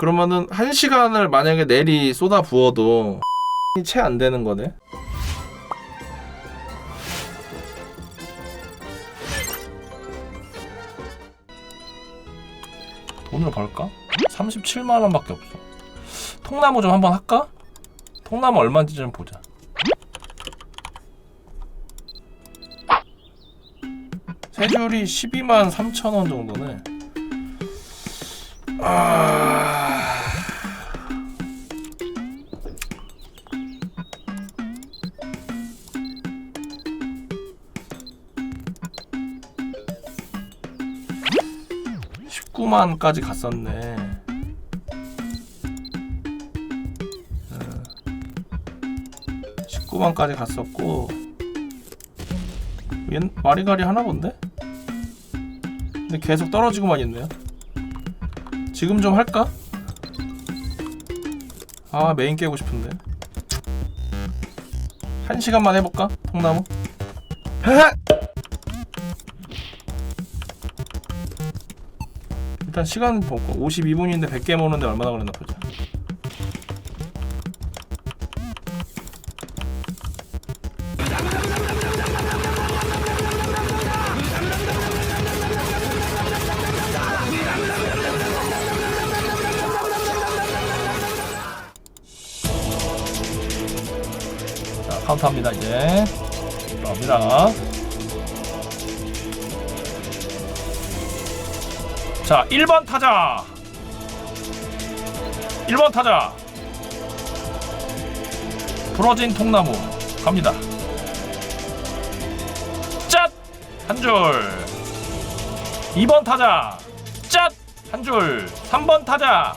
그러면은 한 시간을 만약에 내리 쏟아 부어도 채 안 되는 거네. 돈을 벌까? 37만 원밖에 없어. 통나무 좀 한번 할까? 통나무 얼마인지 좀 보자. 세 줄이 12만 3천 원 정도네. 아... (19만까지) 갔었네 어. 19만까지 갔었고 얘 와리가리 하나 본데? 근데 계속 떨어지고만 있네요 지금 좀 할까? 아 메인 깨고 싶은데 한 시간만 해볼까? 통나무 일단 시간 보고 52분인데 100개 모으는데 얼마나 걸렸나 보자. 자 카운트합니다 이제. 갑니다 자 1번 타자 1번 타자 부러진 통나무 갑니다 짠 한줄 2번 타자 짠 한줄 3번 타자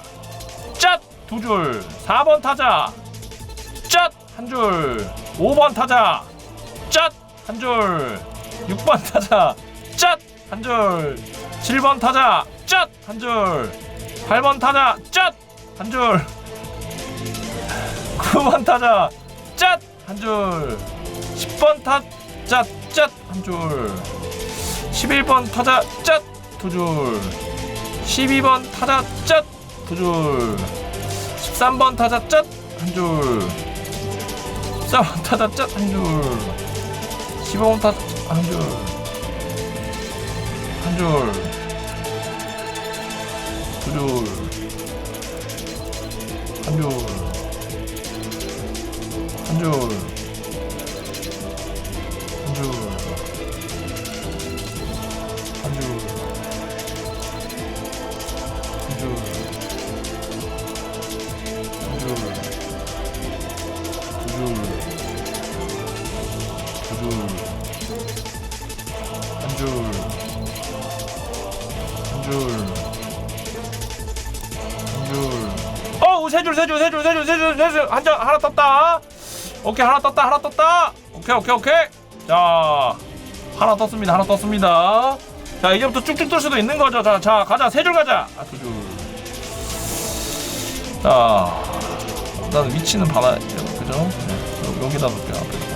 짠 두줄 4번 타자 짠! 한 줄. 5번 타자. 짠! 한 줄. 6번 타자. 짠! 한 줄. 7번 타자. 짠! 한 줄. 8번 타자. 짠! 한 줄. 9번 타자. 짠! 한 줄. 10번 타자. 짠! 한 줄. 11번 타자. 짠! 두 줄. 12번 타자. 짠! 두 줄. 13번 타자. 짠! 한 줄. 14번 타자 짠! 한 줄. 15번 타자 한 줄. 한 줄. 두 줄. 한 줄. 한 줄. 한 줄. 한 줄. 한 줄. 한 줄. 두 줄, 두 줄, 한 줄, 한 줄, 줄. 어우 세 줄, 세 줄, 세 줄, 세 줄, 세 줄, 세 줄. 한장 하나 떴다. 오케이 하나 떴다, 하나 떴다. 오케이, 오케이, 오케이. 자 하나 떴습니다, 하나 떴습니다. 자 이제부터 쭉쭉 뜰 수도 있는 거죠. 자, 자 가자, 세 줄 가자. 아, 두 줄. 자. 일단 위치는 봐놔야 돼요. 그죠? 네. 여- 여기다 놓을게요. 앞에다가.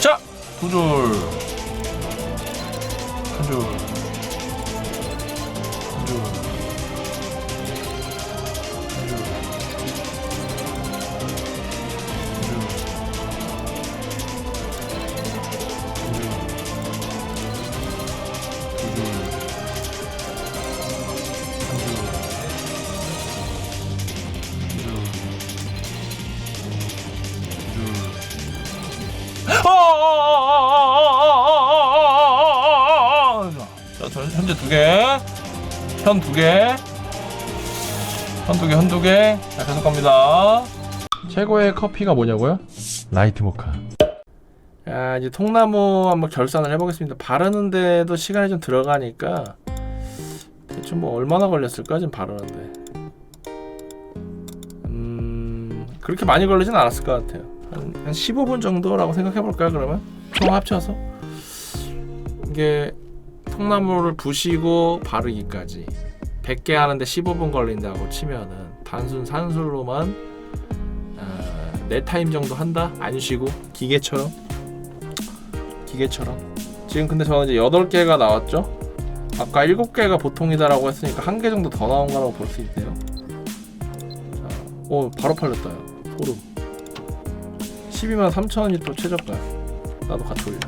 자! 두 줄. 한 줄. 현재 두 개, 현 두 개, 현 두 개, 현 두 개. 자, 계속 갑니다. 최고의 커피가 뭐냐고요? 라이트 모카. 야, 이제 통나무 한번 결산을 해보겠습니다. 바르는데도 시간이 좀 들어가니까 대충 뭐 얼마나 걸렸을까 지금 바르는데. 음, 그렇게 많이 걸리진 않았을 것 같아요. 한, 한 15분 정도라고 생각해 볼까요, 그러면? 총 합쳐서. 이게 통나무를 부시고 바르기까지 100개 하는데 15분 걸린다고 치면은 단순 산술로만 어, 네 타임 정도 한다? 안 쉬고 기계처럼 기계처럼 지금 근데 저는 이제 8개가 나왔죠? 아까 7개가 보통이다라고 했으니까 한 개 정도 더 나온 거라고 볼 수 있대요. 자, 오, 바로 팔렸다. 야. 소름. 12만 3천 원이 또 최저가야. 나도 같이 올려.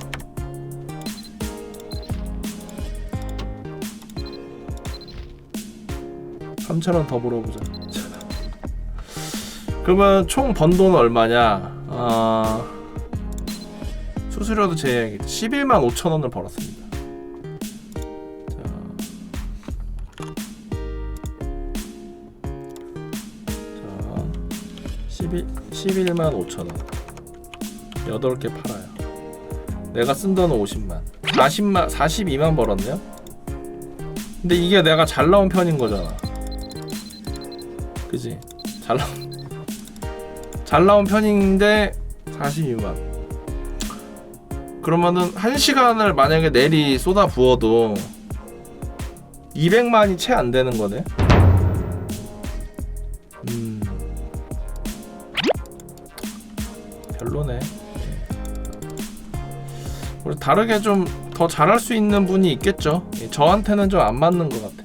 삼천 원더 물어보자. 그러면 총 번 돈은 얼마냐? 아 수수료도 제외하겠다. 11만 5천 원을 벌었습니다. 자, 11, 11만 5천 원. 8개 팔아요. 내가 쓴 돈은 50만. 40만, 42만 벌었네요? 근데 이게 내가 잘 나온 편인 거잖아. 그지? 잘 나온, 잘 나온 편인데 42만. 그러면은 1시간을 만약에 내리 쏟아 부어도 200만이 채 안 되는 거네. 음. 별로네. 예. 우리 다르게 좀 더 잘할 수 있는 분이 있겠죠. 예, 저한테는 좀 안 맞는 것 같아요.